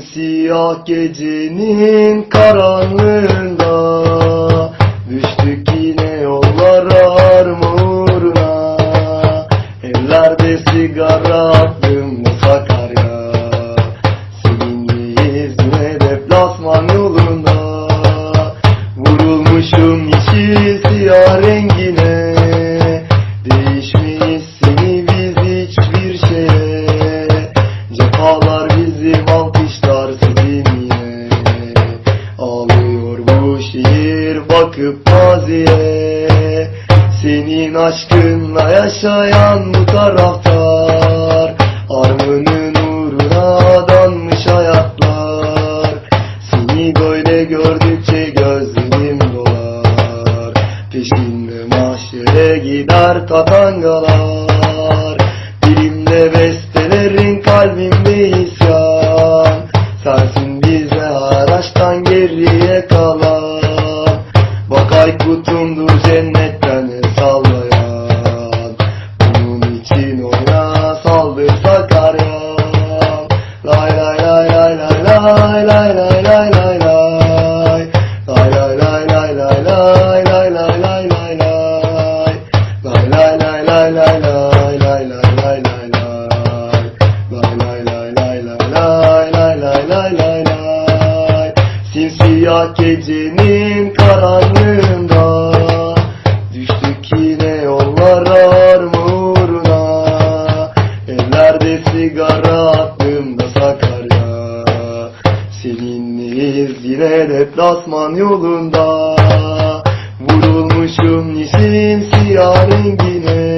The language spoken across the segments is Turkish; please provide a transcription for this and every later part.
Siyah gecenin karanlığında Düştük yine yollara armağuruna Ellerde sigara maziye Senin aşkınla yaşayan bu taraftar Armının uğruna adanmış hayatlar. Seni böyle gördükçe gözlerim dolar Peşinde mahşere gider tatangalar Dilimde bestelerin Simsiyah gecenin karanlığında. Düştük yine yollara armağuruna Ellerde sigara aklımda Sakarya. Seninleyiz yine deplasman yolunda. Vurulmuşum yeşil siyah rengine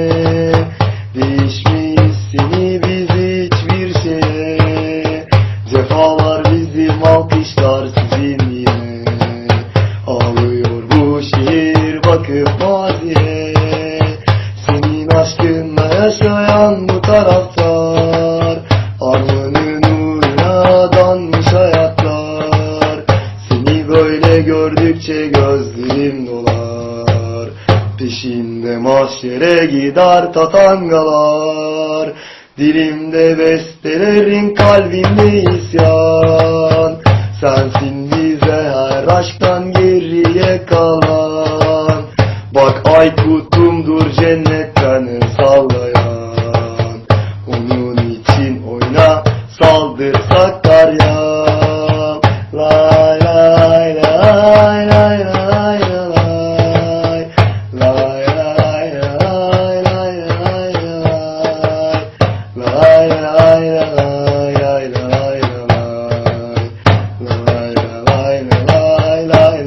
yaşayan bu taraftar Armanın uğruna adanmış hayatlar. Seni böyle gördükçe gözlerim dolar. Peşinde mahşere gider tatangalar. Dilimde bestelerin kalbimde isyan. Sensin bize her aşktan geriye kalan. Bak Aykut'umdur cennetten el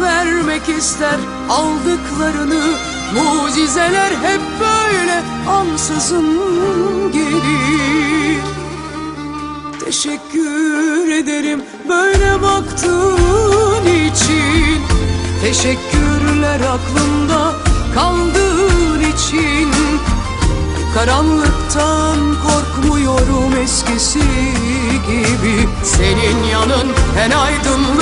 vermek ister. Aldıklarını Mucizeler hep böyle ansızın gelir. Teşekkür ederim böyle baktığın için. Teşekkürler aklımda kaldığın için. Karanlıktan korkmuyorum eskisi gibi. Senin yanın en aydınlık